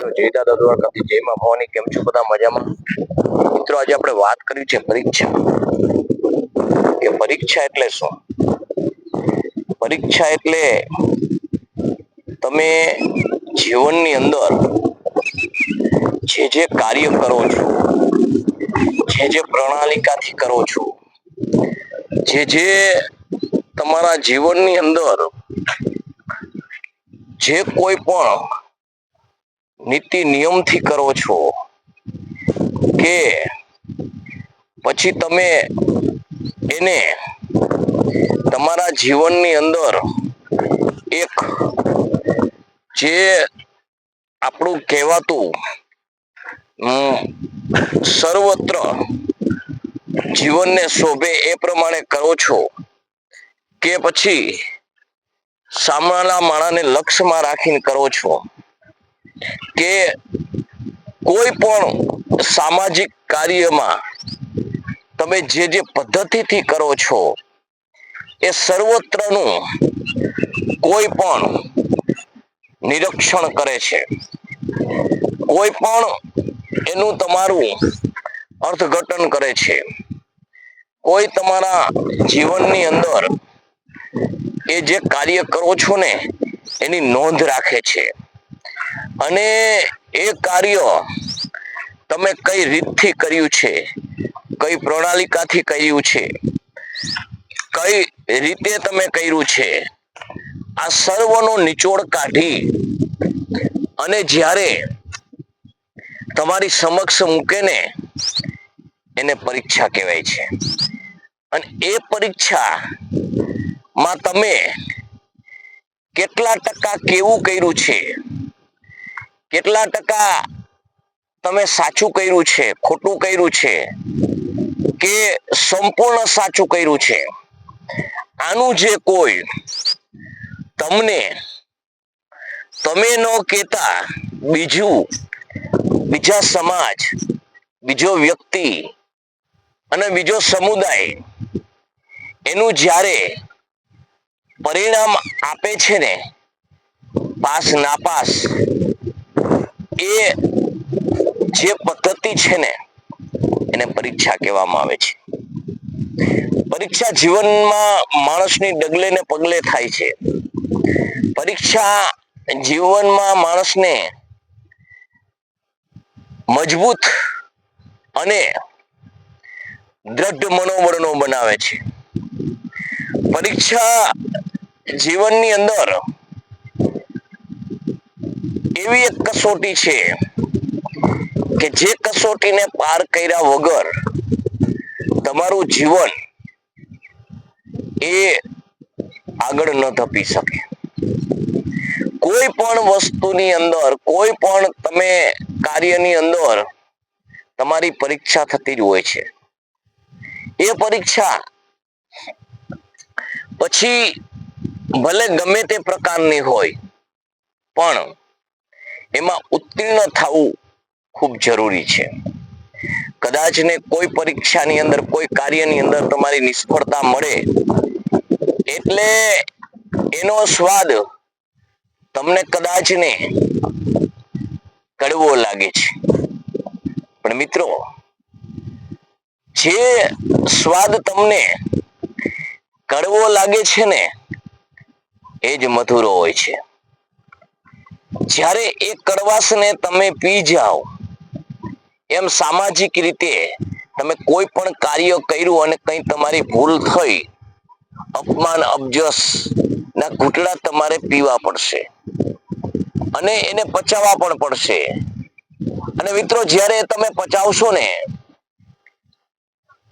જય દાદા કદી જય માં ભવાની, કેમ છો બધા મજામાં? મિત્રો, આજે આપણે વાત કરી છે પરીક્ષા. કે પરીક્ષા એટલે શું? પરીક્ષા એટલે તમે જીવનની અંદર જે જે કાર્ય કરો છો, જે જે પ્રણાલિકાથી કરો છો, જે જે તમારા જીવનની અંદર જે કોઈ પણ નીતિ નિયમથી કરો છો કે પછી તમે એને તમારા જીવનની અંદર એક જે આપણું કહેવાતું સર્વત્ર જીવનને શોભે એ પ્રમાણે કરો છો કે પછી સામાના માણાને લક્ષ્યમાં રાખીને કરો છો. કે કોઈ પણ સામાજિક કાર્યમાં તમે જે જે પદ્ધતિથી કરો છો, એ સર્વત્રનું કોઈ પણ નિરીક્ષણ કરે છે. કોઈ પણ એનું તમારું અર્થઘટન કરે છે. કોઈ તમારા જીવનની અંદર એ જે કાર્ય કરો છો ને, એની નોંધ રાખે છે. અને એ કાર્ય તમે કઈ રીતથી કર્યું છે? કઈ પ્રણાલિકાથી કર્યું છે? કઈ રીતે તમે કર્યું છે? આ સર્વનો નિચોડ કાઢી અને જ્યારે તમારી સમક્ષ મૂકે ને એને પરીક્ષા કહેવાય છે. અને એ પરીક્ષા માં તમે કેટલા ટકા કેવું કર્યું છે? કેટલા ટકા તમે સાચું કર્યું છે, ખોટું કર્યું છે, કે સંપૂર્ણ સાચું કર્યું છે? આનું જે કોઈ તમને, તમે ન કહેતા બીજું, બીજા સમાજ, બીજો વ્યક્તિ અને બીજો સમુદાય, એનું જ્યારે પરિણામ આપે છે ને પાસ નાપાસ એ જે પદ્ધતિ છે ને, એને પરીક્ષા કહેવામાં આવે છે. પરીક્ષા જીવનમાં માણસની ડગલે ને પગલે થાય છે. પરીક્ષા જીવનમાં માણસને મજબૂત અને દ્રઢ મનોબળનો બનાવે છે. પરીક્ષા જીવનની અંદર એવી એક કસોટી છે કે જે કસોટીને પાર કર્યા વગર તમારું જીવન એ આગળ ન ધપી શકે. કોઈ પણ વસ્તુની અંદર, કોઈ પણ તમે કાર્યની અંદર તમારી પરીક્ષા થતી જ હોય છે. એ પરીક્ષા પછી ભલે ગમે તે પ્રકારની હોય, પણ એમાં ઉત્તીર્ણ થવું ખૂબ જરૂરી છે. કદાચ ને કોઈ પરીક્ષાની અંદર, કોઈ કાર્યની અંદર તમારી નિષ્ફળતા મળે, એટલે એનો સ્વાદ તમને કદાચ ને કડવો લાગે છે. પણ મિત્રો, જે સ્વાદ તમને કડવો લાગે છે ને, એ જ મધુરો હોય છે. જ્યારે એ કડવાશને તમે પી જાઓ, એમ સામાજિક રીતે તમે કોઈ પણ કાર્ય કર્યું અને કંઈ તમારી ભૂલ થઈ, અપમાન, અબજસ ના ઘૂંટડા તમારે પીવા પડશે. અને એને પચાવવા પણ પડશે. અને મિત્રો, જ્યારે તમે પચાવશો ને,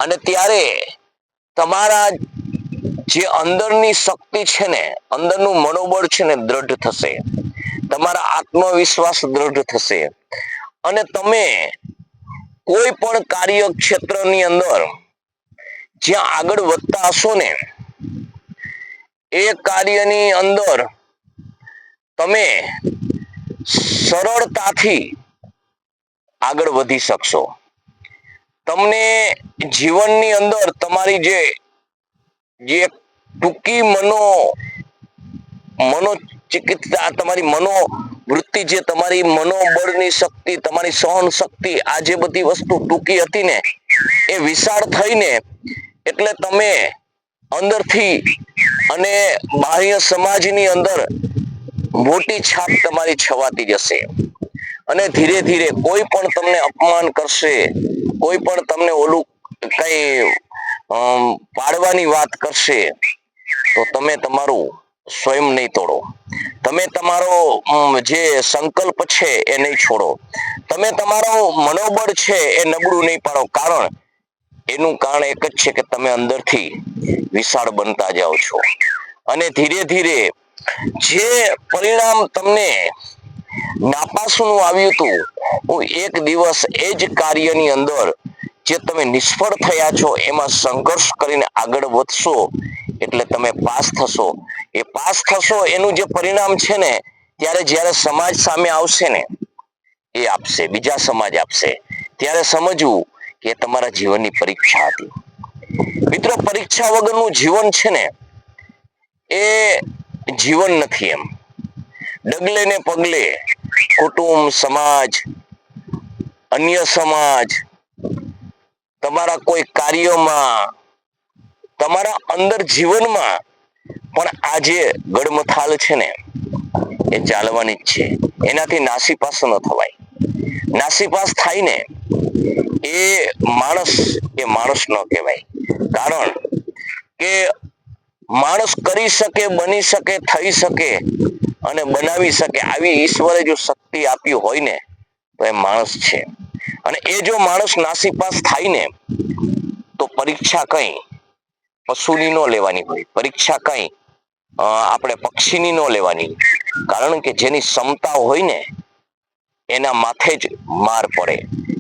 અને ત્યારે તમારા જે અંદરની શક્તિ છે ને, અંદરનું મનોબળ છે ને દ્રઢ થશે. તમારા આત્મવિશ્વાસ દ્રઢ થશે. અને તમે કોઈ પણ કાર્ય ક્ષેત્રની અંદર જ્યાં આગળ વધતા હશો ને, એ કાર્યની અંદર તમે સરળતાથી આગળ વધી શકશો. તમને જીવનની અંદર તમારી જે જે ટૂંકી મનો મનોચિકિત્સા તમારી મનો વૃત્તિ જે તમારી મનોબળની શક્તિ, તમારી સહન શક્તિ, આ જે બધી વસ્તુ ટૂંકી હતી ને, એ વિશાળ થઈને એટલે તમે અંદરથી અને બાહ્ય સમાજની અંદર મોટી છાપ તમારી છવાતી જશે. અને ધીરે ધીરે કોઈ પણ તમને અપમાન કરશે, કોઈ પણ તમને ઓલું કઈ પાડવાની વાત કરશે, તો તમે તમારું સ્વયં નહીં તોડો. તમે તમારો જે સંકલ્પ છે એ નહીં છોડો. તમે તમારો મનોબળ છે એ નબળું નહીં પાડો. કારણ એનું કારણ એક જ છે કે તમે અંદરથી વિશાળ બનતા જાઓ છો. અને ધીરે ધીરે જે પરિણામ તમને નાપાસનું આવ્યું હતું, હું એક દિવસ એ જ કાર્યની અંદર જે તમે નિષ્ફળ થયા છો, એમાં સંઘર્ષ કરીને આગળ વધશો, એટલે તમે પાસ થશો. એ પાસ થશો એનું જે પરિણામ છે ને, ત્યારે જ્યારે સમાજ સામે આવશે ને, એ આપશે, બીજા સમાજ આપશે. ત્યારે સમજવું કે તમારા જીવનની પરીક્ષા હતી. મિત્રો, પરીક્ષા વગરનું જીવન છે ને, એ જીવન નથી એમ. ડગલે ને પગલે કુટુંબ, સમાજ, અન્ય સમાજ, તમારા કોઈ કાર્યમાં, તમારા અંદર જીવનમાં પણ આ જે ગડમથાલ છે ને, એ ચાલવાની જ છે. એનાથી નાસીપાસ ન થવાય. નાસીપાસ થાય ને એ માણસ એ માણસ ન કહેવાય. કારણ કે માણસ કરી શકે, બની શકે, થઈ શકે અને બનાવી શકે. આવી ઈશ્વરે જો શક્તિ આપી હોય ને, તો એ માણસ છે. અને એ જો માણસ નાસીપાસ થાય ને તો પરીક્ષા કઈ પશુની ન લેવાની હોય, પરીક્ષા કઈ આપણે પક્ષીની ન લેવાની કારણ કે જેની ક્ષમતા હોય ને, એના માથે જ માર પડે.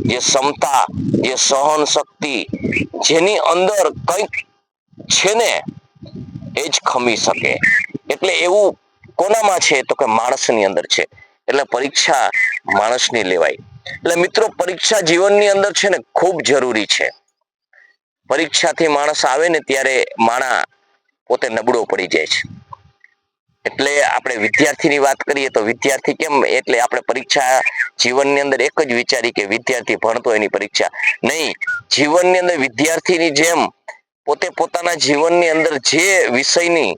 જે ક્ષમતા, જે સહન શક્તિ, જેની અંદર કંઈક છે ને, એ જ ખમી શકે. એટલે એવું કોનામાં છે? તો કે માણસની અંદર છે. એટલે પરીક્ષા માણસની લેવાય. એટલે મિત્રો, પરીક્ષા જીવનની અંદર છે ને, ખૂબ જરૂરી છે. પરીક્ષાથી માણસ આવે ને ત્યારે માણા પોતે નબળો પડી જાય છે. એટલે આપણે વિદ્યાર્થીની વાત કરીએ તો વિદ્યાર્થી કેમ? એટલે આપણે પરીક્ષા જીવનની અંદર એક જ વિચારી કે વિદ્યાર્થી ભણતો એની પરીક્ષા નહીં. જીવનની અંદર વિદ્યાર્થીની જેમ પોતે પોતાના જીવનની અંદર જે વિષયની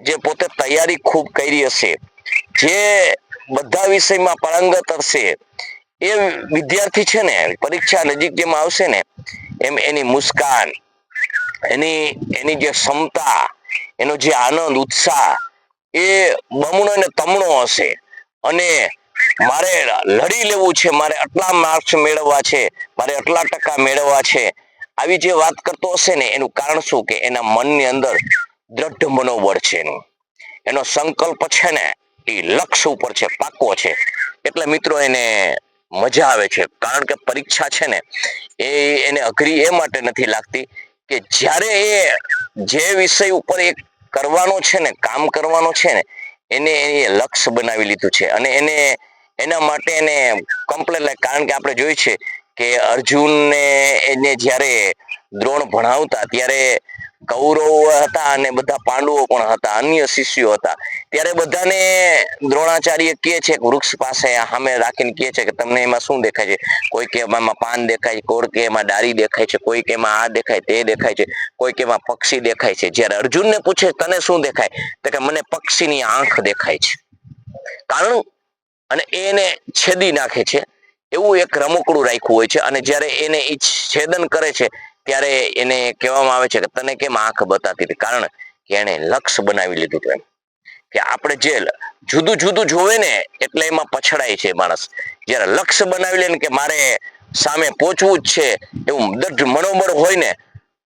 જે પોતે તૈયારી ખૂબ કરી હશે, જે બધા વિષયમાં પારંગત હશે એ વિદ્યાર્થી છે ને, પરીક્ષા નજીક જેમ આવશે ને, એમ એની મુસ્કાન, એની એની જે ક્ષમતા, એનો જે આનંદ, ઉત્સાહ, એ બમણો ને તમણો હશે. અને મારે લડી લેવું છે, મારે આટલા માર્ક્સ મેળવવા છે, મારે આટલા ટકા મેળવવા છે. આવી જે વાત કરતો હશે ને, એનું કારણ શું? કે એના મનની અંદર દ્રઢ મનોબળ છે એનું. એનો સંકલ્પ છે ને, એ લક્ષ્ય ઉપર છે, પાકો છે. એટલે મિત્રો, એને મજા આવે છે. કારણ કે પરીક્ષા છે ને, એ એને અઘરી એ માટે નથી લાગતી કે જ્યારે એ જે વિષય ઉપર એ કરવાનો છે ને, કામ કરવાનો છે ને, એને એ લક્ષ્ય બનાવી લીધું છે. અને એને, એના માટે એને કમ્પ્લેટ કારણ કે આપણે જોઈ છે કે અર્જુનને એને જ્યારે દ્રોણ ભણાવતા, ત્યારે કૌરવ હતા અને બધા પાંડવો પણ હતા, અન્ય શિષ્યો હતા. ત્યારે બધાને દ્રોણાચાર્ય કહે છે વૃક્ષ પાસે સામે રાખીને કહે છે કે તમને એમાં શું દેખાય છે? કોઈ કે એમાં પાન દેખાય છે કોઈ કે એમાં ડારી દેખાય છે કોઈ કે એમાં આ દેખાય, તે દેખાય છે કોઈ કે એમાં પક્ષી દેખાય છે. જ્યારે અર્જુનને પૂછે તને શું દેખાય? તો કે મને પક્ષીની આંખ દેખાય છે. કારણ અને એને છેદી નાખે છે. એવું એક રમકડું રાખ્યું હોય છે અને જ્યારે એને છેદન કરે છે ત્યારે એને કહેવામાં આવે છે કે તને કેમ આંખ બતાતી હતી? કારણ કે એને લક્ષ બનાવી લીધું હતું એમ. કે આપણે જે જુદું જુદું જોવે ને એટલે એમાં પછડાય છે માણસ. જ્યારે લક્ષ્ય બનાવી લે ને કે મારે સામે પહોંચવું જ છે, એવું દઢ મનોબળ હોય ને,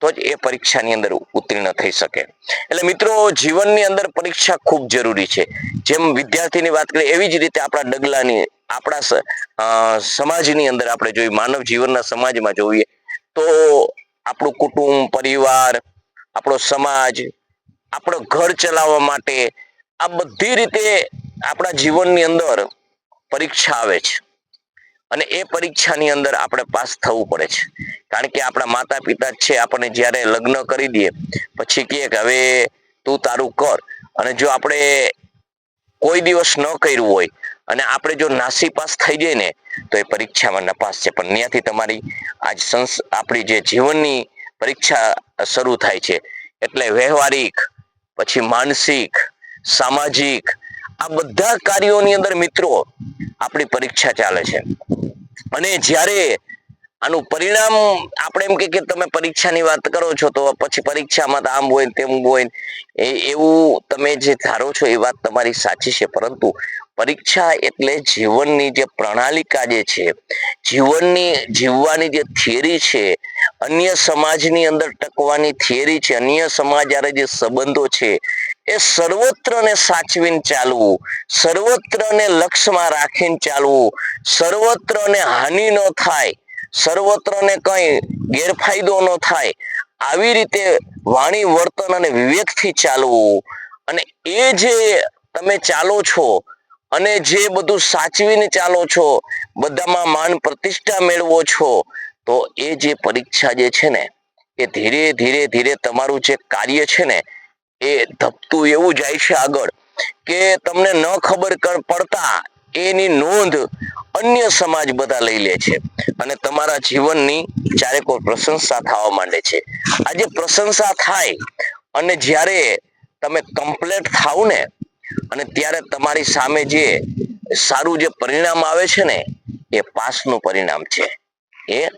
તો જ એ પરીક્ષાની અંદર ઉત્તીર્ણ થઈ શકે. એટલે મિત્રો, જીવનની અંદર પરીક્ષા ખૂબ જરૂરી છે. જેમ વિદ્યાર્થીની વાત કરીએ, એવી જ રીતે આપણા ડગલાની, આપણા સમાજની અંદર આપણે જોઈએ માનવ જીવનના સમાજમાં જોઈએ, તો આપણું કુટુંબ, પરિવાર, આપણો સમાજ, આપણો ઘર ચલાવવા માટે આ બધી રીતે આપણા જીવનની અંદર પરીક્ષા આવે છે. અને એ પરીક્ષાની અંદર આપણે પાસ થવું પડે છે. કારણ કે આપણા માતા પિતા છે, આપણને જ્યારે લગ્ન કરી દઈએ પછી કહે કે હવે તું તારું કર. અને જો આપણે કોઈ દિવસ ન કર્યું હોય અને આપણે જો નાસીપાસ થઈ જઈએ ને, તો એ પરીક્ષામાં નપાસ છે. પણ ત્યાંથી તમારી આજ સંસ, આપણી જે જીવનની પરીક્ષા શરૂ થાય છે, એટલે વ્યવહારિક, પછી માનસિક, સામાજિક, આ બધા કાર્યોની અંદર મિત્રો આપણી પરીક્ષા ચાલે છે. અને જ્યારે આનું પરિણામ આપણે એમ કે તમે પરીક્ષાની વાત કરો છો, તો પછી પરીક્ષામાં આમ હોય તેમ હોય એવું તમે જે ધારો છો એ વાત તમારી સાચી છે. પરંતુ પરીક્ષા એટલે જીવનની જે પ્રણાલિકા જે છે, જીવનની જીવવાની જે થિયરી છે, અન્ય સમાજની અંદર ટકવાની થિયરી છે, અન્ય સમાજ જ્યારે જે સંબંધો છે, એ સર્વત્રને સાચવીને ચાલવું, સર્વત્રને લક્ષ્યમાં રાખીને ચાલવું, સર્વત્રને હાનિ ન થાય, સર્વત્રને કઈ ગેરફાયદો ન થાય, આવી રીતે વાણી વર્તન અને વિવેકથી ચાલવું. અને એ જે તમે ચાલો છો અને જે બધું સાચવીને ચાલો છો, બધામાં માન પ્રતિષ્ઠા મેળવો છો, તો એ જે પરીક્ષા જે છે ને, એ ધીરે ધીરે ધીરે તમારું જે કાર્ય છે ને, એ ધપતું એવું જાય છે આગળ, કે તમને ન ખબર પડતા એની નોંધ અન્ય સમાજ બધા લઈ લે છે. અને તમારા જીવનની ચારે કોઈ પ્રશંસા થવા માંડે છે. આજે પ્રશંસા થાય, અને જ્યારે તમે કમ્પ્લેટ થાવ ને અને ત્યારે તમારી સામે જે સારું જે પરિણામ આવે છે ને, એ પાસનું પરિણામ છે. એ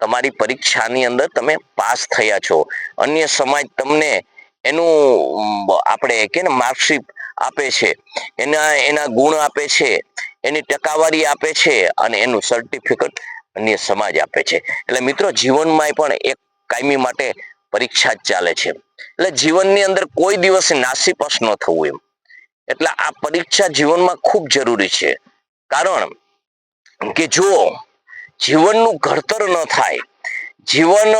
તમારી પરીક્ષાની અંદર તમે પાસ થયા છો. અન્ય સમાજ તમને એનું આપણે કે ને માર્કશીટ આપે છે. એના એના ગુણ આપે છે. એની ટકાવારી આપે છે અને એનું સર્ટિફિકેટ અન્ય સમાજ આપે છે. એટલે મિત્રો જીવનમાં પણ એક કાયમી માટે પરીક્ષા જ ચાલે છે. એટલે જીવનની અંદર કોઈ દિવસ નાસીપાસ ન થવું એમ. એટલે આ પરીક્ષા જીવનમાં ખૂબ જરૂરી છે. કારણ કે જો જીવનનું ઘડતર ન થાય, જીવન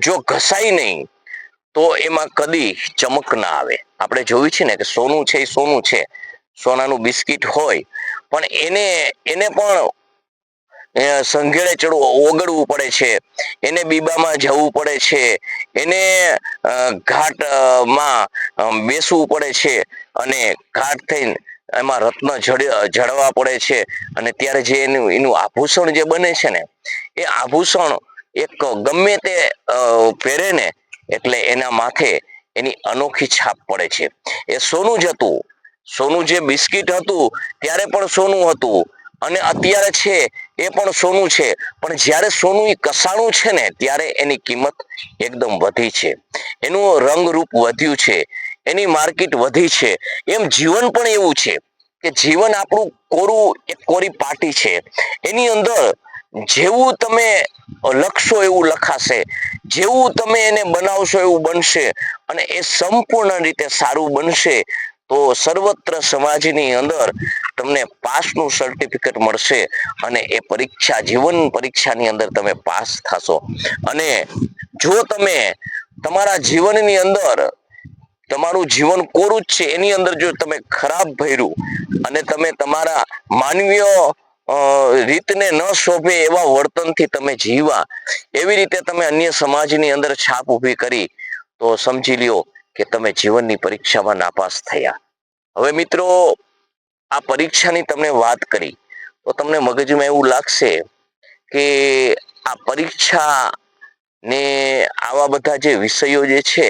જો ઘસાય નહીં, તો એમાં કદી ચમક ના આવે. આપણે જોયું છે ને કે સોનું છે એ સોનું છે. સોનાનું બિસ્કિટ હોય, પણ એને એને પણ સંઘેડે ચડવું, ઓગળવું પડે છે. એને બીબામાં જવું પડે છે. એને ઘાટમાં બેસવું પડે છે અને ઘાટ થઈને એમાં રત્ન જડ- જડવા પડે છે. અને ત્યારે જે એનું એનું આભૂષણ જે બને છે ને, એ આભૂષણ એક ગમે તે પહેરે ને, એટલે એના માથે એની અનોખી છાપ પડે છે. એ સોનું જ હતું. સોનું જે બિસ્કિટ હતું, ત્યારે પણ સોનું હતું. અને અત્યારે છે એ પણ સોનું છે. પણ જ્યારે સોનું એ કસાણું છે ને, ત્યારે એની કિંમત એકદમ વધી છે. એનું રંગરૂપ વધ્યું છે. એની માર્કેટ વધી છે. એમ જીવન પણ એવું છે કે જીવન આપણું કોરું એક કોરી પાટી છે. એની અંદર જેવું તમે લખશો એવું લખાશે. જેવું તમે એને બનાવશો એવું બનશે અને એ સંપૂર્ણ રીતે સારું બનશે તો સર્વત્ર સમાજની અંદર તમને પાસનું સર્ટિફિકેટ મળશે અને એ પરીક્ષા, જીવન પરીક્ષાની અંદર તમે પાસ થશો. અને જો તમે તમારા જીવનની અંદર, તમારું જીવન કોરું જ છે, એની અંદર જો તમે ખરાબ ભર્યું અને તમે તમારા માનવીય રીતને ન શોભે એવા વર્તનથી તમે જીવા એવી રીતે તમે અન્ય સમાજની અંદર છાપ ઊભી કરી, તો સમજી લ્યો કે તમે જીવનની પરીક્ષામાં નાપાસ થયા. હવે મિત્રો આ પરીક્ષાની તમને વાત કરી. તો તમને મગજમાં એવું લાગશે કે આ પરીક્ષા ને આવા બધા જે વિષયો જે છે,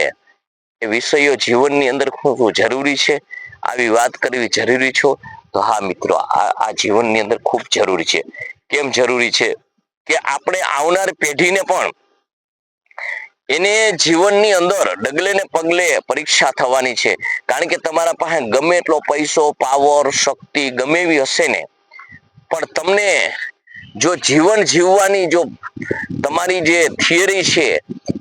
એ વિષયો જીવનની અંદર ખૂબ જરૂરી છે. આવી વાત કરવી જરૂરી છો? તો હા મિત્રો, આ આ જીવનની અંદર ખૂબ જરૂરી છે. કેમ જરૂરી છે? કે આપણે આવનાર પેઢીને પણ એને જીવનની અંદર ડગલે ને પગલે પરીક્ષા થવાની છે. કારણ કે તમારા પાસે ગમે એટલો પૈસો પાવર શક્તિ ગમે એવી હશે ને, પણ તમને જો જીવન જીવવાની જો તમારી જે થિયરી છે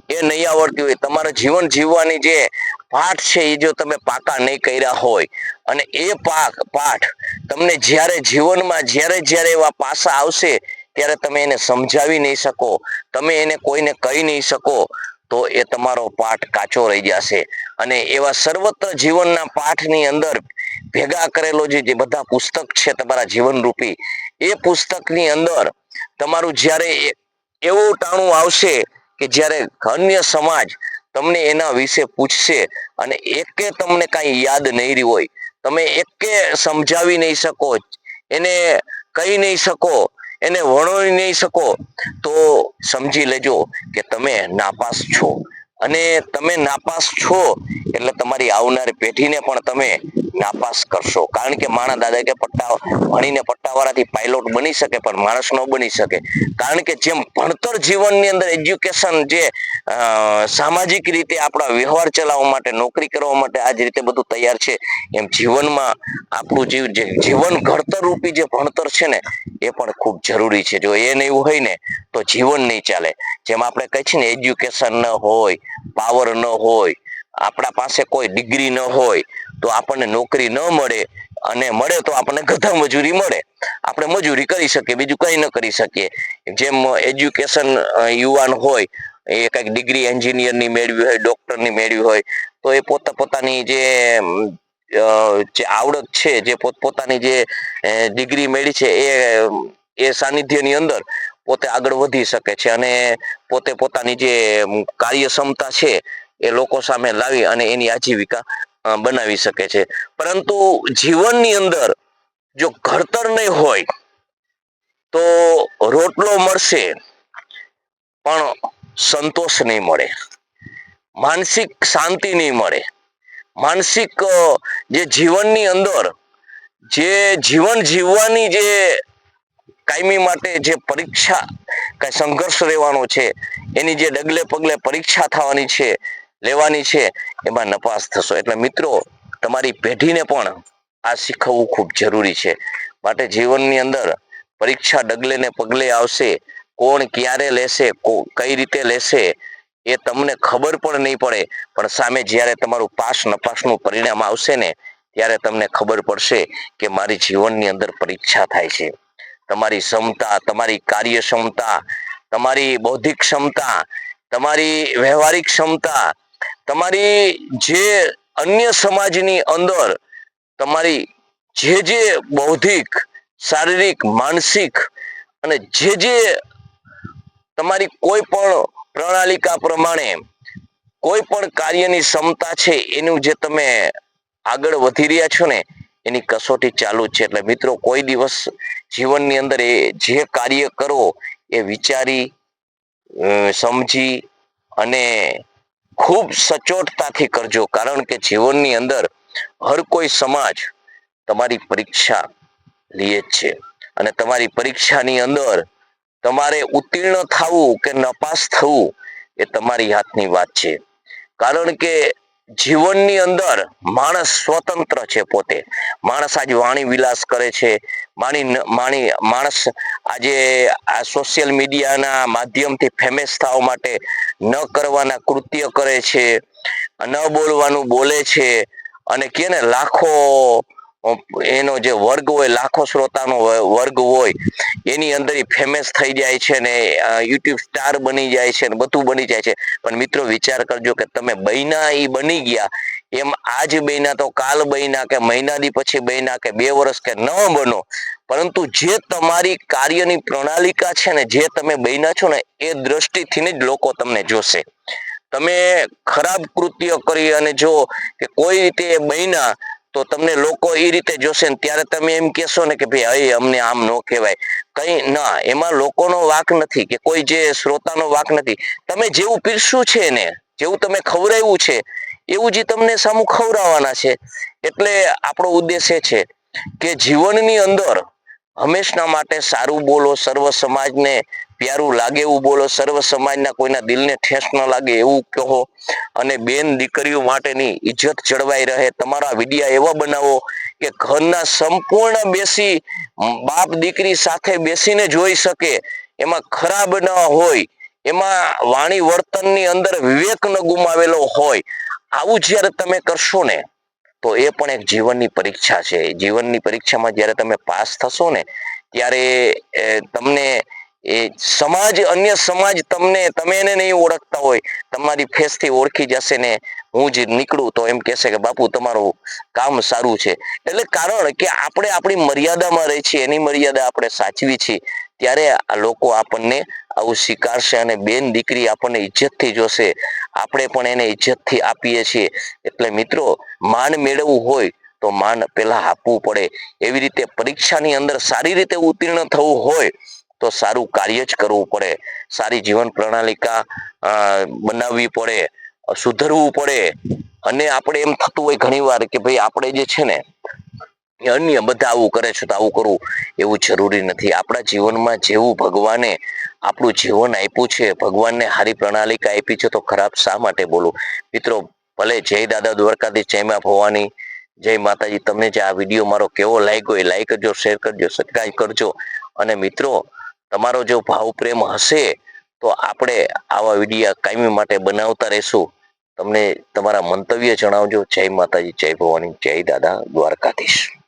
એ નહીં આવડતી હોય, તમારા જીવન જીવવાની જે પાઠ છે એ જો તમે પાકા નહીં કર્યા હોય, અને એ પાક, પાઠ તમને જ્યારે જીવનમાં જ્યારે જ્યારે એવા પાસા આવશે, ત્યારે તમે એને સમજાવી નહીં શકો, તમે એને કોઈને કહી નહીં શકો તો એ તમારો પાઠ કાચો રહી જશે. અને એવા સર્વત્ર જીવનના પાઠની અંદર ભેગા કરેલો જે બધા પુસ્તક છે તમારા જીવનરૂપી, એ પુસ્તકની અંદર તમારું જ્યારે એવું ટાણું આવશે કે જ્યારે અન્ય સમાજ તમને એના વિશે પૂછશે અને એકે તમને કાંઈ યાદ નહીં રહી હોય, તમે એકે સમજાવી નહીં શકો, એને કહી નહીં શકો એને વર્ણવી નહીં શકો તો સમજી લેજો કે તમે નાપાસ છો. અને તમે નાપાસ છો, એટલે તમારી આવનારી પેઢીને પણ તમે નાપાસ કરશો. કારણ કે માણા દાદા કે પટ્ટા ભણીને પટ્ટાવાળાથી પાયલોટ બની શકે, પણ માણસ ન બની શકે. કારણ કે જેમ ભણતર જીવનની અંદર એજ્યુકેશન જે સામાજિક રીતે આપણા વ્યવહાર ચલાવવા માટે, નોકરી કરવા માટે આ જ રીતે બધું તૈયાર છે, એમ જીવનમાં આપણું જીવ, જે જીવન ઘડતર રૂપી જે ભણતર છે ને, એ પણ ખૂબ જરૂરી છે. જો એ નહીં હોય ને, તો જીવન નહીં ચાલે. જેમ આપણે કહે છે ને એજ્યુકેશન ન હોય પાવર ન હોય, આપણા પાસે કોઈ ડિગ્રી ન હોય, તો આપણને નોકરી ન મળે અને મળે તો આપણને ગધા મજૂરી મળે. આપણે મજૂરી કરી શકીએ, બીજું કંઈ ન કરી શકીએ. જેમ એજ્યુકેશન યુવાન હોય, એ કંઈક ડિગ્રી એન્જિનિયરની મેળવી હોય, ડોક્ટરની મેળવી હોય, તો એ પોતા પોતાની જે જે આવડત છે, જે પોતપોતાની જે ડિગ્રી મેળવી છે, એ એ સાનિધ્યની અંદર પોતે આગળ વધી શકે છે અને પોતે પોતાની જે કાર્યક્ષમતા છે એ લોકો સામે લાવી અને એની આજીવિકા બનાવી શકે છે. પરંતુ જીવનની અંદર જો ઘડતર નહીં હોય, તો રોટલો મળશે પણ સંતોષ નહીં મળે. માનસિક શાંતિ નહીં મળે. માનસિક જે જીવનની અંદર જે જીવન જીવવાની જે કાયમી માટે જે પરીક્ષા કઈ સંઘર્ષ રહેવાનો છે, એની જે ડગલે પગલે પરીક્ષા થવાની છે, લેવાની છે, એમાં નપાસ થશો. એટલે મિત્રો, તમારી પેઢીને પણ આ શીખવવું ખૂબ જરૂરી છે. માટે જીવનની અંદર પરીક્ષા ડગલે ને પગલે આવશે, કોણ ક્યારે લેશે, કો- કઈ રીતે લેશે, એ તમને ખબર પણ નહીં પડે. પણ સામે જ્યારે તમારું પાસ નપાસનું પરિણામ આવશે ને, ત્યારે તમને ખબર પડશે કે મારી જીવનની અંદર પરીક્ષા થાય છે. તમારી ક્ષમતા, તમારી કાર્યક્ષમતા, તમારી બૌદ્ધિક ક્ષમતા તમારી વ્યવહારિક ક્ષમતા, તમારી જે અન્ય સમાજની અંદર તમારી જે જે બૌદ્ધિક, શારીરિક, માનસિક અને જે જે તમારી કોઈ પણ પ્રણાલિકા પ્રમાણે કોઈ પણ કાર્યની ક્ષમતા છે એનું જે તમે આગળ વધી રહ્યા છો ને, એની કસોટી ચાલુ છે. એટલે મિત્રો, કોઈ દિવસ જીવનની અંદર એ જે કાર્ય કરો, એ વિચારી સમજી અને ખૂબ સચોટતાથી કરજો. કારણ કે જીવનની અંદર હર કોઈ સમાજ તમારી પરીક્ષા લે છે. અને તમારી પરીક્ષાની અંદર તમારે ઉત્તીર્ણ થવું કે નપાસ થવું એ તમારી હાથની વાત છે. કારણ કે જીવનની અંદર માણસ સ્વતંત્ર છે પોતે. માણસ આજે વાણી વિલાસ કરે છે. માણી માણી, માણસ આજે આ સોશિયલ મીડિયાના માધ્યમથી ફેમસ થવા માટે ન કરવાના કૃત્ય કરે છે, ન બોલવાનું બોલે છે અને કે લાખો એનો જે વર્ગ હોય, લાખો શ્રોતાનો વર્ગ હોય, એની અંદર ફેમસ થઈ જાય છે ને યુટ્યુબ સ્ટાર બની જાય છે બધું બની જાય છે. પણ મિત્રો, વિચાર કરજો કે તમે બૈના એ બની ગયા, એમ આજ બૈના તો કાલ બૈના કે મહિના દી પછી બૈના કે બે વર્ષ કે ન બનો. પરંતુ જે તમારી કાર્યની પ્રણાલિકા છે ને, જે તમે બન્યા છો ને, એ દ્રષ્ટિથી જ લોકો તમને જોશે. તમે ખરાબ કૃત્ય કરી અને જો કે કોઈ રીતે બન્યા તો તમને લોકો એ રીતે જોશે ને ત્યારે તમે એમ કહેશો ને કે ભાઈ અહીં અમને આમ ન કહેવાય. કઈ ના, એમાં લોકોનો વાક નથી કે કોઈ જે શ્રોતાનો વાક નથી. તમે જેવું પીરસ્યું છે ને, જેવું તમે ખવડાવ્યું છે, એવું જે તમને સામું ખવડાવવાના છે. એટલે આપણો ઉદ્દેશ એ છે કે જીવનની અંદર હંમેશના માટે સારું બોલો, સર્વ સમાજને પ્યારું લાગે એવું બોલો, સર્વ સમાજના કોઈના દિલને ઠેસ ન લાગે એવું કહો. અને બેન દીકરીઓ માટેની ઇજ્જત જળવાઈ રહે. તમારા વિડિયા એવા બનાવો કે ઘરના સંપૂર્ણ બેસી બાપ દીકરી સાથે બેસીને જોઈ શકે. એમાં ખરાબ ન હોય. એમાં વાણી વર્તનની અંદર વિવેક ન ગુમાવેલો હોય. આવું જ્યારે તમે કરશો ને, તો એ પણ એક જીવનની પરીક્ષા છે. જીવનની પરીક્ષામાં જ્યારે તમે પાસ થશો ને, ત્યારે તમને એ સમાજ, અન્ય સમાજ તમને, તમે એને નહીં ઓળખતા હોય, તમારી ફેસથી ઓળખી જશે ને હું જ નીકળું તો એમ કહેશે કે બાપુ, તમારું કામ સારું છે. એટલે કારણ કે આપણે આપણી મર્યાદામાં રહી છીએ, એની મર્યાદા આપણે સાચવી છીએ, ત્યારે આ લોકો આપણને આવું સ્વીકારશે અને બેન દીકરી આપણને ઇજ્જતથી જોશે. આપણે પણ એને ઇજ્જતથી આપીએ છીએ. એટલે મિત્રો, માન મેળવવું હોય તો માન પહેલાં આપવું પડે. એવી રીતે પરીક્ષાની અંદર સારી રીતે ઉત્તીર્ણ થવું હોય તો સારું કાર્ય જ કરવું પડે. સારી જીવન પ્રણાલિકા બનાવવી પડે, સુધરવું પડે. અને આપણે એમ થતું હોય ઘણી વાર કે ભાઈ આપણે જે છે ને અન્ય બધા આવું કરે છે તો આવું કરવું એવું જરૂરી નથી. આપણા જીવનમાં જેવું ભગવાને આપણું જીવન આપ્યું છે, ભગવાનને સારી પ્રણાલિકા આપી છે તો ખરાબ શા માટે બોલું? મિત્રો, ભલે જય દાદા દ્વારકાથી જયમાં ભવાની, જય માતાજી, તમને જે આ વીડિયો મારો કેવો લાગ્યો એ લાઈક કરજો શેર કરજો સબસ્ક્રાઈબ કરજો. અને મિત્રો તમારો જો ભાવ પ્રેમ હશે, તો આપણે આવા વિડીયા કાયમી માટે બનાવતા રહેશું. તમને તમારા મંતવ્ય જણાવજો. જય માતાજી, જય ભવાની, જય દાદા, દ્વારકાધીશ.